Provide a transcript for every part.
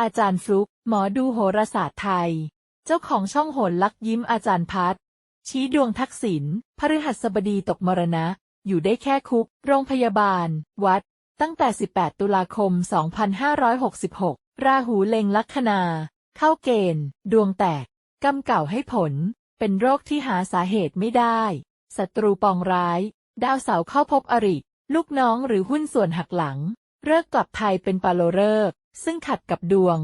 อาจารย์ฟลุก หมอดูโหราศาสตร์ไทย เจ้าของช่องโหนลักยิ้มอาจารย์พัดชี้ดวงทักษิณพฤหัสบดีตกมรณะ อยู่ได้แค่คุก โรงพยาบาล วัด ตั้งแต่ 18 ตุลาคม 2566 ราหูเล็งลัคนา เข้าเกณฑ์ ดวงแตก กำเก่าให้ผล เป็นโรคที่หาสาเหตุไม่ได้ ศัตรูปองร้าย ดาวเสาร์เข้าพบอริ ลูกน้องหรือหุ้นส่วนหักหลัง เลิกกลับไทยเป็นปาโลเลิก ซึ่งขัดกับดวง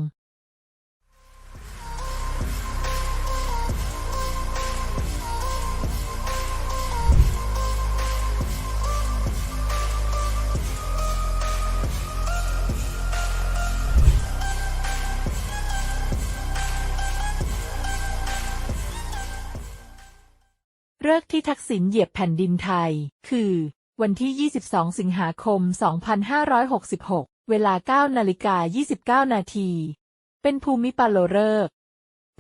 เลิกที่ทักษิณเหยียบแผ่นดินไทย คือ วันที่ 22 สิงหาคม 2566 เวลา9นาฬิกา29 นาที เป็นภูมิปาโลเลิก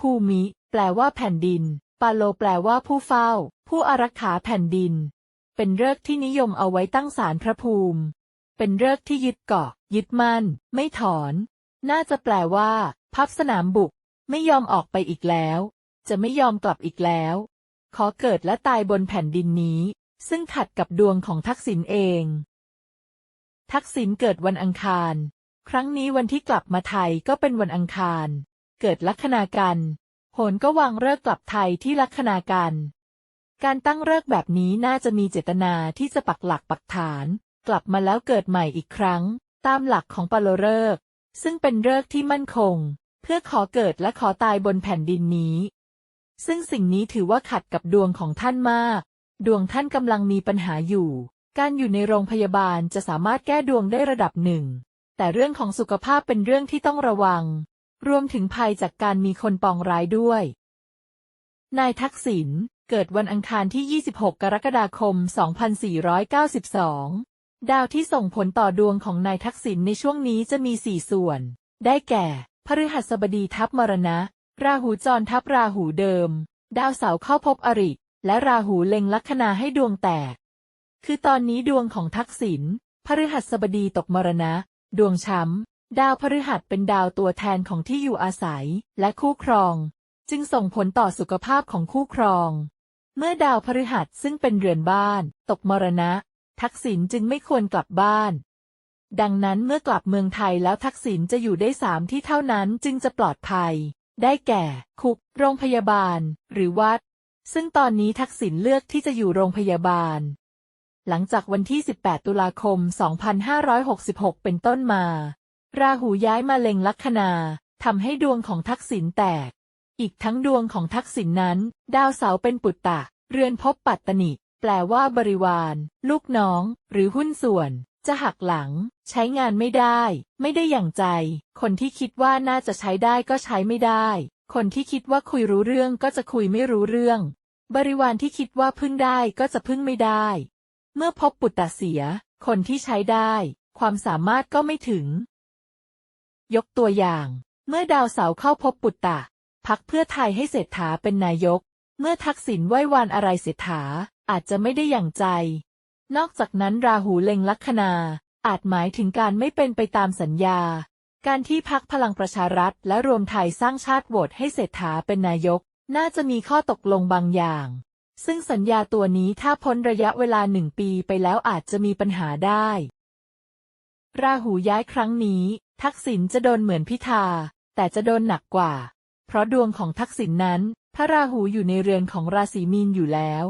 ภูมิ แปลว่าแผ่นดิน ปาโลแปลว่าผู้เฝ้า ผู้อารักขาแผ่นดิน เป็นเลิกที่นิยมเอาไว้ตั้งศาลพระภูมิ เป็นเลิกที่ยึดเกาะ ยึดมั่น ไม่ถอน น่าจะแปลว่า พับสนามบุก ไม่ยอมออกไปอีกแล้ว จะไม่ยอมกลับอีกแล้ว ขอเกิดและตายบนแผ่นดินนี้ ซึ่งขัดกับดวงของทักษิณเอง ทักษิณเกิดวันอังคาร ครั้งนี้วันที่กลับมาไทยก็เป็นวันอังคาร เกิดลัคนากันโหนก็วางเลิกกลับไทยที่ลัคนากัน การตั้งเลิกแบบนี้น่าจะมีเจตนาที่จะปักหลักปักฐาน กลับมาแล้วเกิดใหม่อีกครั้ง ตามหลักของปาโลเลิกซึ่งเป็นเลิกที่มั่นคง เพื่อขอเกิดและขอตายบนแผ่นดินนี้ ซึ่งสิ่งนี้ถือว่าขัดกับดวงของท่านมาก ดวงท่านกำลังมีปัญหาอยู่ การอยู่ในโรงพยาบาลจะสามารถแก้ดวงได้ระดับหนึ่ง แต่เรื่องของสุขภาพเป็นเรื่องที่ต้องระวัง รวมถึงภัยจากการมีคนปองร้ายด้วย นายทักษิณเกิดวันอังคารที่ 26 กรกฎาคม 2492 ดาวที่ส่งผลต่อดวงของนายทักษิณในช่วงนี้จะมี4ส่วน ได้แก่ พฤหัสบดีทับมรณะ ราหูจรทับราหูเดิม ดาวเสาร์เข้าพบอริ และราหูเล็งลัคนาให้ดวงแตก คือตอนนี้ดวงของทักษิณพฤหัสบดีตกมรณะ ดวงช้ำ ดาวพฤหัสเป็นดาวตัวแทนของที่อยู่อาศัย และคู่ครอง จึงส่งผลต่อสุขภาพของคู่ครอง เมื่อดาวพฤหัสซึ่งเป็นเรือนบ้าน ตกมรณะ ทักษิณจึงไม่ควรกลับบ้าน ดังนั้นเมื่อกลับเมืองไทยแล้วทักษิณจะอยู่ได้สามที่เท่านั้นจึงจะปลอดภัย ได้แก่ คุก โรงพยาบาล หรือวัด ซึ่งตอนนี้ทักษิณเลือกที่จะอยู่โรงพยาบาล หลังจากวันที่ 18 ตุลาคม 2566 เป็นต้นมา ราหูย้ายมาเล็งลัคนาทำให้ดวงของทักษิณแตก อีกทั้งดวงของทักษิณนนั้น ดาวเสาเป็นปุตตะ เรือนภพปัตตนิ แปลว่าบริวาร ลูกน้อง หรือหุ้นส่วน จะหักหลัง ใช้งานไม่ได้ ไม่ได้อย่างใจ คนที่คิดว่าน่าจะใช้ได้ก็ใช้ไม่ได้ คนที่คิดว่าคุยรู้เรื่องก็จะคุยไม่รู้เรื่อง บริวารที่คิดว่าพึ่งได้ก็จะพึ่งไม่ได้ เมื่อพบปุตตะเสีย คนที่ใช้ได้ ความสามารถก็ไม่ถึง ยกตัวอย่าง เมื่อดาวเสาเข้าพบปุตตะ พักเพื่อไทยให้เศรษฐาเป็นนายก เมื่อทักษิณไหว้วานอะไรเศรษฐา อาจจะไม่ได้อย่างใจ นอกจากนั้นราหูเล็งลัคนา อาจหมายถึงการไม่เป็นไปตามสัญญา การที่พักพลังประชารัฐ และรวมไทยสร้างชาติโหวตให้เศรษฐาเป็นนายก น่าจะมีข้อตกลงบางอย่าง ซึ่งสัญญาตัวนี้ถ้าพ้นระยะเวลาหนึ่งปีไปแล้วอาจจะมีปัญหาได้ ราหูย้ายครั้งนี้ ทักษิณจะโดนเหมือนพิธา แต่จะโดนหนักกว่า เพราะดวงของทักษิณนนั้น พระราหูอยู่ในเรือนของราศีมีนอยู่แล้ว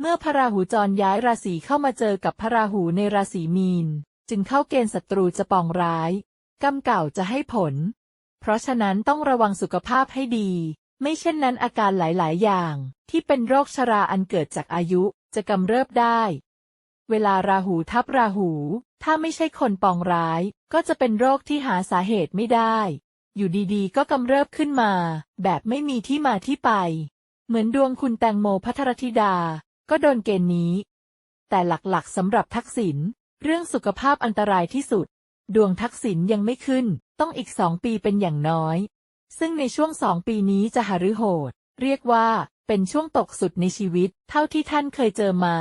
เมื่อพระราหูจรย้ายราศีเข้ามาเจอกับพระราหูในราศีมีน จึงเข้าเกณฑ์ศัตรูจะปองร้าย กรรมเก่าจะให้ผล เพราะฉะนั้นต้องระวังสุขภาพให้ดี ไม่เช่นนั้นอาการหลาย ๆ อย่างที่เป็นโรคชราอันเกิดจากอายุจะกำเริบได้ เวลาราหูทับราหู ถ้าไม่ใช่คนปองร้าย ก็จะเป็นโรคที่หาสาเหตุไม่ได้ อยู่ดีๆ ก็กำเริบขึ้นมา แบบไม่มีที่มาที่ไป เหมือนดวงคุณแตงโมพัทรธิดา ก็โดนเกณฑ์นี้ แต่หลักๆสำหรับทักษิณเรื่องสุขภาพอันตรายที่สุด ดวงทักษิณยังไม่ขึ้น ต้องอีกสองปีเป็นอย่างน้อย ซึ่งในช่วงสองปีนี้จะหฤโหด เรียกว่าเป็นช่วงตกสุดในชีวิต เท่าที่ท่านเคยเจอมา